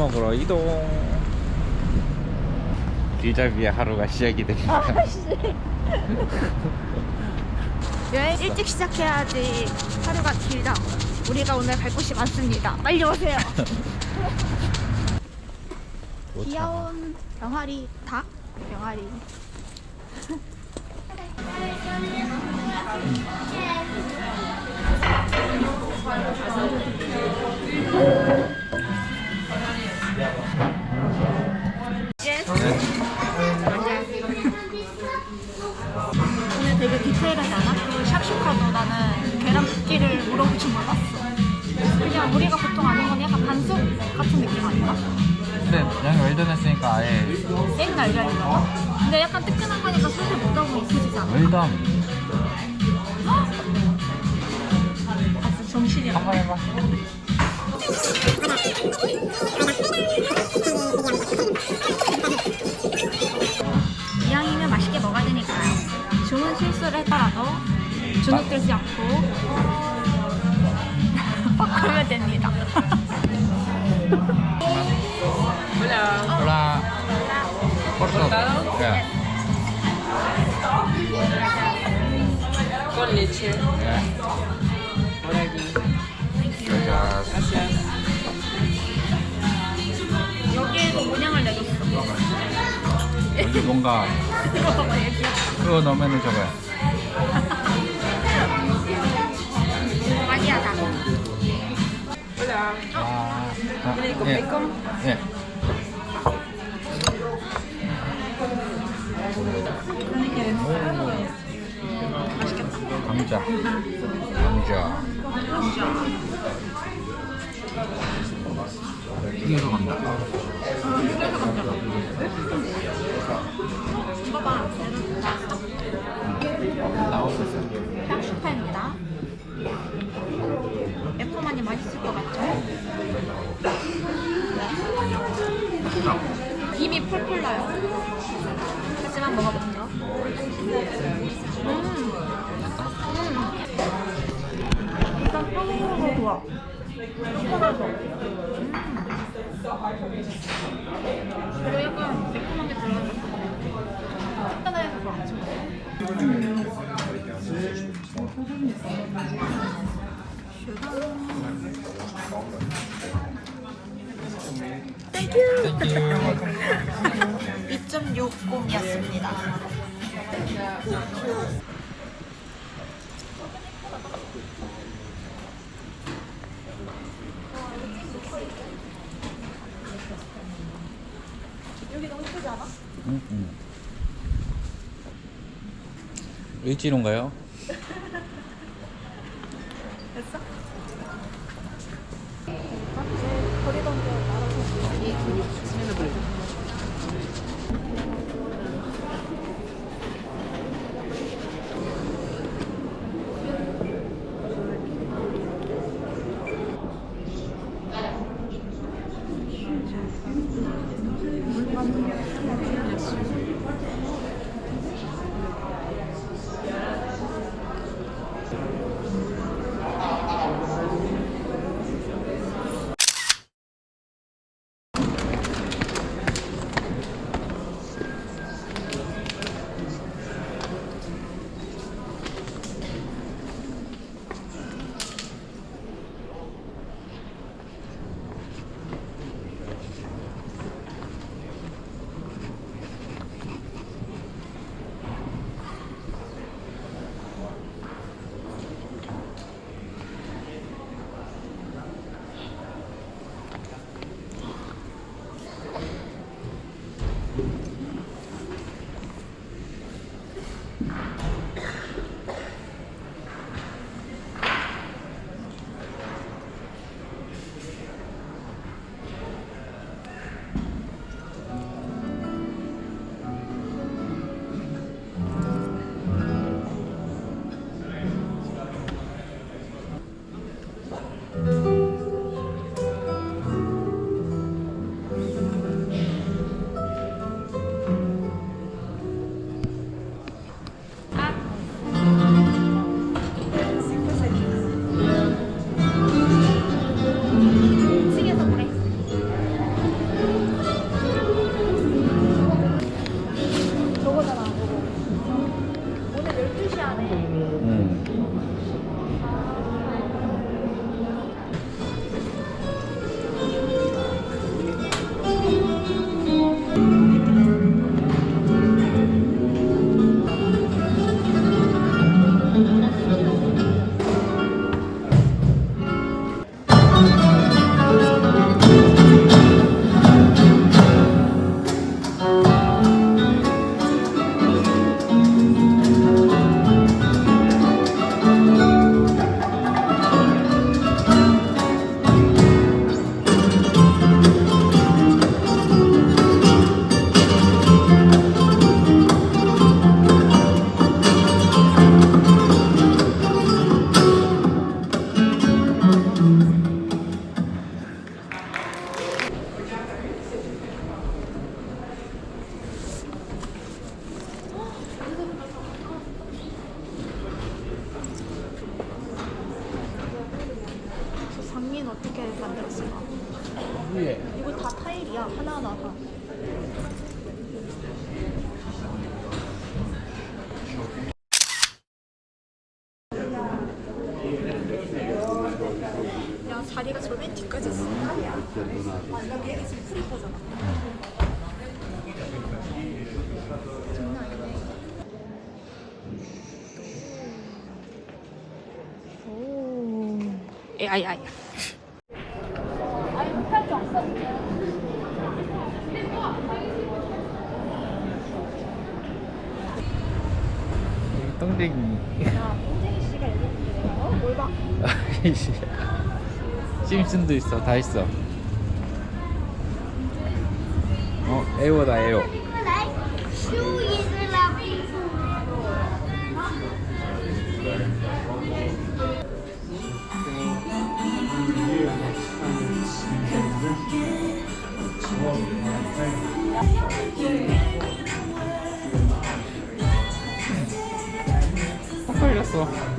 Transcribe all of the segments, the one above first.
먹으러 이동. 리자비의 하루가 시작이 됩니다. 여행 일찍 시작해야지 하루가 길다. 우리가 오늘 갈 곳이 많습니다. 빨리 오세요. 귀여운 병아리 닭? 병아리. 되게 디테일하지 않아? 그 샥슈카도 나는 계란볶기를 물어볼 줄 몰랐어. 그냥 우리가 보통 아는 건 약간 반숙 같은 느낌 아닌가? 근데 양이 웰던했으니까 아예 생 날갈인가 봐. 근데 약간 뜨끈한 거니까 먹다 보면 익혀지지 않아? 웰던 아주 정신이 한번. 해봐. 주눅 들지 않고 바꾸면 됩니다. Hola. Cortado. Ya. Con leche. Ya. Por aquí. Gracias. Gracias. 여기에도 모양을 내줬어. 여기 뭔가. 그거 넣으면은 저거야. Hola. 아. 아, ¿Viene con 예. bacon? 예. 감자. 감자. 튀겨서 감자. 그래서 감자. 펄펄 나요. 하지만 먹어보죠. 음. 음. 일단 떡으로 좋아. 조금하죠. 음. 그리고 약간 매콤한 게 들어가서 하나에서 그렇죠. 땡 큐. 2.60이었습니다. 여기 너무 예쁘지 않아? 응, 응. 일지론가요? 됐어? 버리던 게 알아서 이거 아. 아니 못할 게 없어. 똥쟁이. 야, 뽕쟁이 씨가 내가 어? 뭘 봐? 아이씨. 심슨도 있어. 다 있어. 어, 에어다 에어. 딱 걸렸어.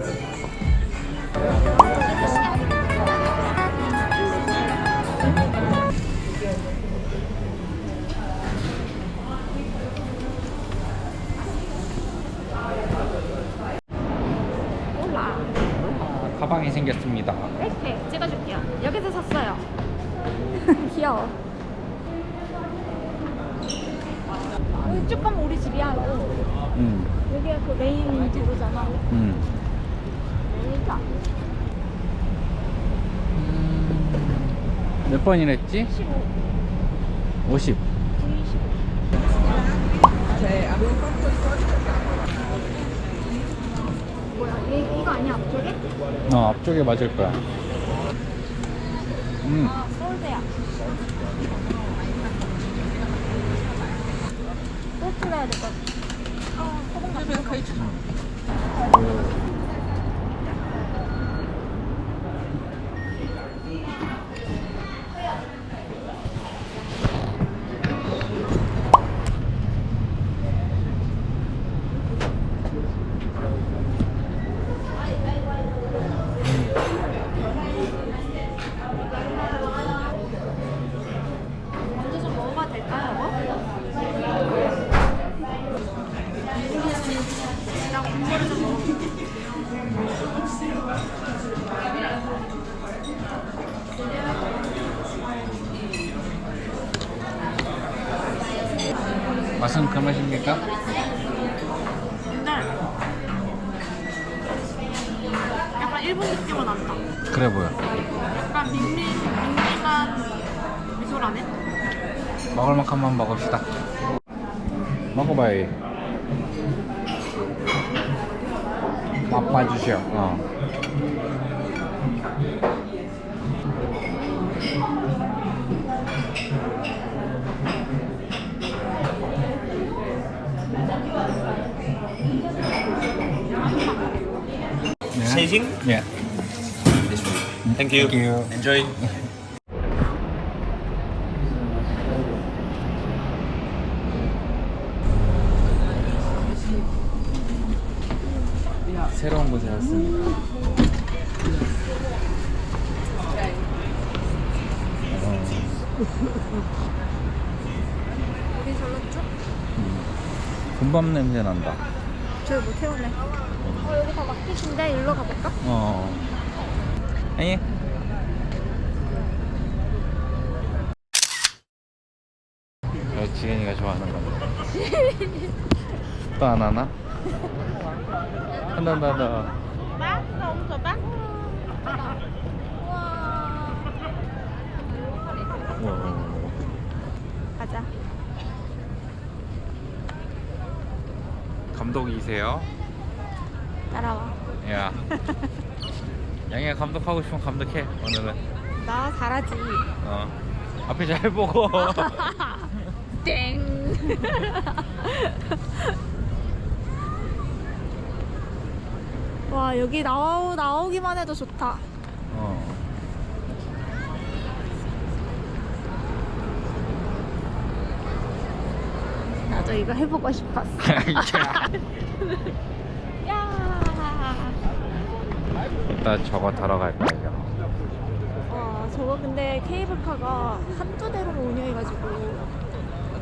가방이 생겼습니다. 이렇게 찍어줄게요. 여기서 샀어요. 귀여워. 여기 쭉 가면 우리 집이야. 응, 여기가 그 메인 도로잖아. 응. 여기가 몇 번이랬지? 15, 50. 25. 뭐야? 얘 이거 아니야 앞쪽에? 어, 앞쪽에 맞을 거야. 음, 아, 솔드야. 또 풀어야 될것 같아. 아, 소금 같은 거. 그 맛입니까? 근데 약간 일본 느낌은 난다. 그래 보여. 약간 밍밍, 밍밍한 미소라네? 먹을 만큼만 먹읍시다. 먹어봐요. 얘. 맛봐주시오. 어. Chasing? 예. Thank you. Thank you. Enjoy. 새로운 곳에 왔습니다. 우리 절렀죠? 군밤 냄새 난다. 못 태우네. 어, 여기 다 막히신데 일로 가볼까? 어. 아니. 저 지은이가 좋아하는 건데. 또안 하나? 한다, 한다, 한다. 봐? 나 봐? 우와. 우와. 가자. 감독이세요? 따라와. 야. 양이가 감독하고 싶으면 감독해, 오늘은. 나 잘하지. 어. 앞에 잘 보고. 땡. 와 여기 나오 나오기만 해도 좋다. 어. 나도 이거 해보고 싶었어. 야. 일단 저거 타러 갈 거예요. 어 저거 근데 케이블카가 한두 대로만 운영해가지고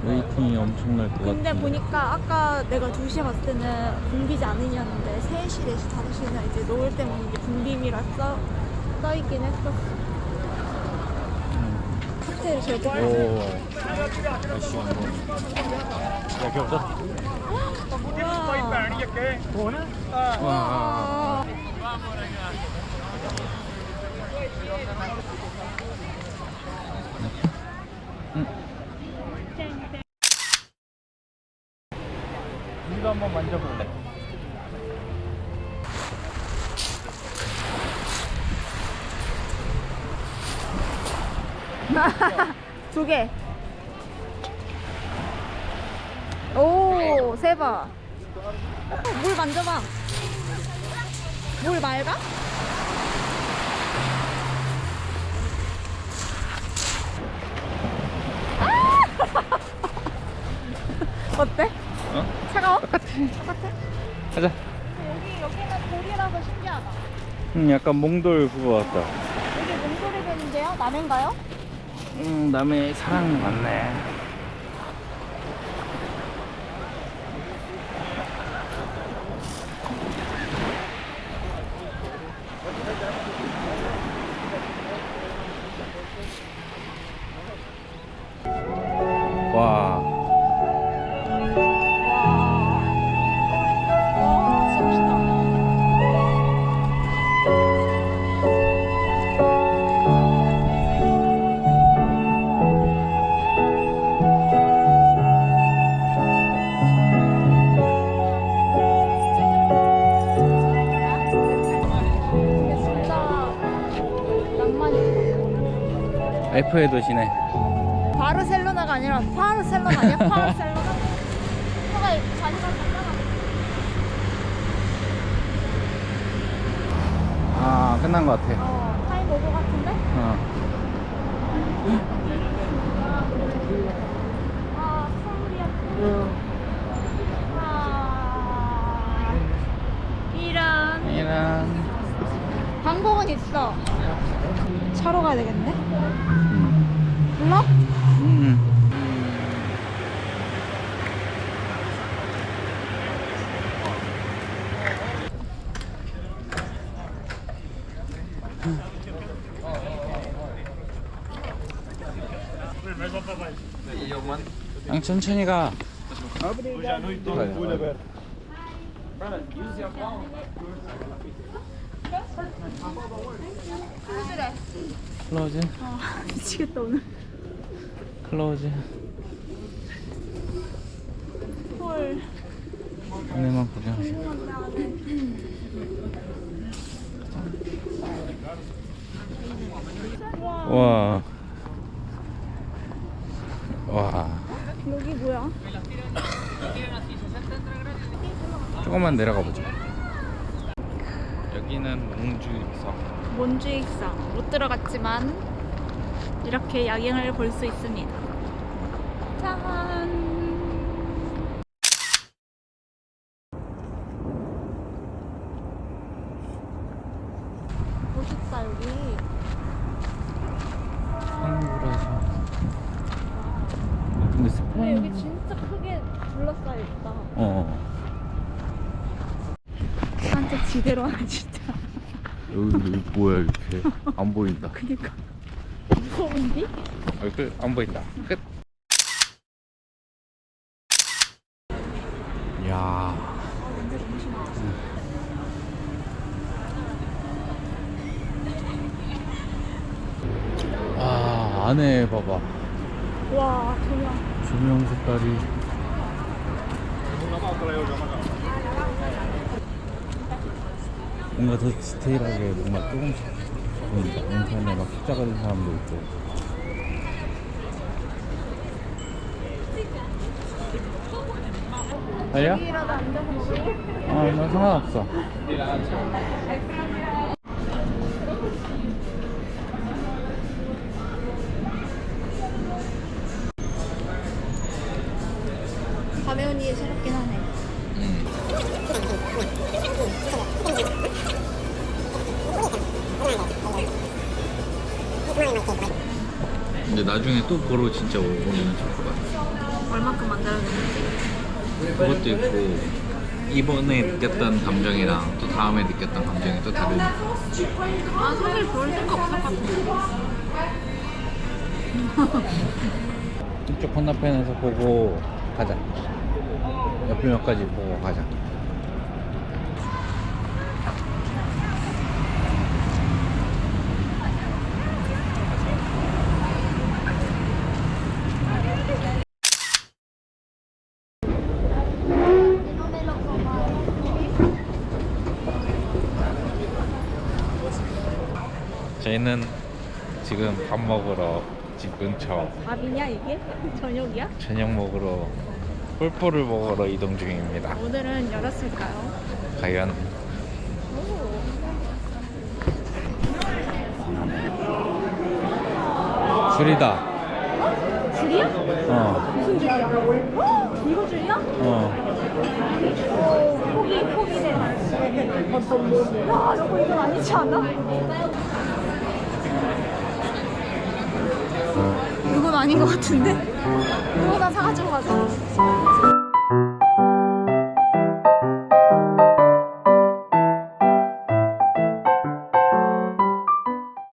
웨이팅이 엄청날 것 근데 같은데. 보니까 아까 내가 2시에 봤을 때는 붐비지 않으냐는데 3시, 4시, 5시는 이제 놓을 때면 이제 붐빔이라 써, 써있긴 했었어 칵테일 저렇게 오. 날씨 뭐. 야, 귀엽다. 뭐야 와. 이거 한번 만져볼래? 두 개. 오, 세 번. 물 만져봐. 물 맑아? 아! 어때? 어? 차가워? 똑같아. 똑같아? 가자. 여기, 여기는 돌이라서 신기하다. 음, 약간 몽돌 그거 같다. 여기 몽골이 되는데요? 남해인가요? 음, 남의 사랑 맞네. F의 도시네. 바르셀로나가 아니라 파르셀로나 아니야? 파르셀로나? 너가 자리가. 아, 끝난 것 같아. 어, 타임 오버 같은데? 어. 아, 서울이야. 아, 이런. 이런. 방법은 있어. 차로 가야 되겠네? 음. 양 천천히 가. 클로즈, 아, 미치겠다, 오늘. 클로즈. 헐. 안에만 구경하세요. 와. 와. 여기 뭐야? 조금만 내려가 보자. 여기는 몽주익성. 몬주익성. 못 들어갔지만, 이렇게 야경을 볼 수 있습니다. 짠! 멋있다, 여기. 한국에서. 근데 스페인. 여기 진짜 크게 둘러싸여 있다. 어. 산책 지대로 하네, 진짜. 여기, 여기 뭐야 이렇게 안 보인다. 그니까. 무서운디? 아, 끝. 안 보인다. 끝. 야. 아, 냄새 너무 심하 아 안에 봐봐. 와, 조명. 조명 색깔이. 뭔가 더 디테일하게 뭔가 조금씩 보인다. 인터넷 막 숫자 가는 사람도 있고. 먹을래? 어, 나 상관없어. 가메온이 새롭긴 하네. Thank 나중에 또 보러 진짜 오면 좋을 것 같아. 얼마큼 만들어졌는지. 그것도 있고 이번에 느꼈던 감정이랑 또 다음에 느꼈던 감정이 또 다르니까. 아, 사실 볼 생각 없을 것 같은데. 이쪽 건너편에서 보고 가자. 옆면까지 보고 가자. 저희는 지금 밥 먹으러 집 근처 밥이냐, 이게? 저녁이야? 저녁 먹으러 뿔뿔을 먹으러 이동 중입니다. 오늘은 열었을까요? 과연 줄이다. 줄이야? 어, 무슨 줄이야? 헉, 이거 줄이야? 어. 어, 포기, 포기네. 와, 여보 이건 아니지 않아? 이건 아닌 것 같은데? 나 사가지고 가자.